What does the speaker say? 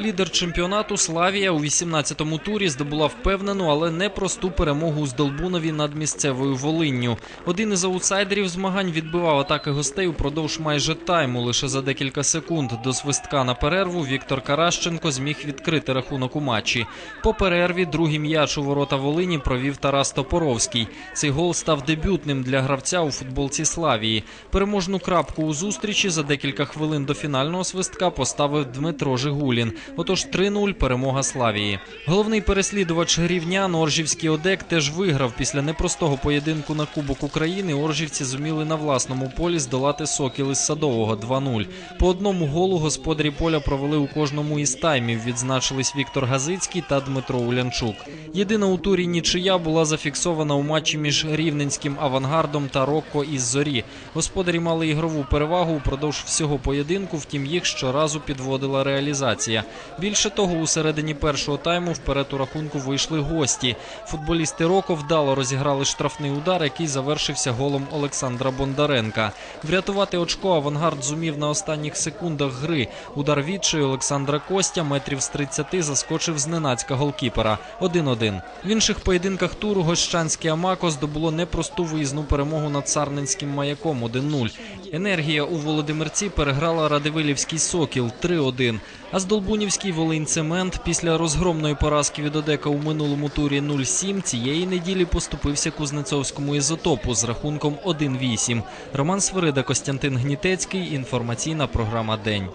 Лідер чемпіонату Славія у 18-му турі здобула впевнену, але непросту перемогу у Здолбунові над місцевою Волинню. Один із аутсайдерів змагань відбивав атаки гостей упродовж майже тайму. Лише за декілька секунд до свистка на перерву Віктор Каращенко зміг відкрити рахунок у матчі. По перерві другий м'яч у ворота Волині провів Тарас Топоровський. Цей гол став дебютним для гравця у футболці Славії. Переможну крапку у зустрічі за декілька хвилин до фінального свистка поставив Дмитро Жигулін. Отож 3-0 перемога Славії. Головний переслідувач рівнян Оржівський Одек теж виграв після непростого поєдинку на Кубок України. Оржівці зуміли на власному полі здолати Сокіл із Садового 2-0. По одному голу господарі поля провели у кожному із таймів. Відзначились Віктор Газицький та Дмитро Улянчук. Єдина у турі нічия була зафіксована у матчі між рівненським авангардом та Рокко із Зорі. Господарі мали ігрову перевагу упродовж всього поєдинку, втім їх щоразу підводила реалізація. Більше того, у середині першого тайму вперед у рахунку вийшли гості. Футболісти Роко вдало розіграли штрафний удар, який завершився голом Олександра Бондаренка. Врятувати очко авангард зумів на останніх секундах гри. Удар відчаю Олександра Костя метрів з 30 заскочив зненацька голкіпера. 1-1. В інших поєдинках туру гощанське Амако здобуло непросту виїзну перемогу над Сарненським маяком 1-0. Енергія у Володимирці переграла Радивилівський Сокіл 3-1. А Здолбунівський Волинь-Цемент після розгромної поразки від Одека у минулому турі 0-7 цієї неділі поступився Кузнецовському ізотопу з рахунком 1-8. Роман Свирида, Костянтин Гнітецький. Інформаційна програма День.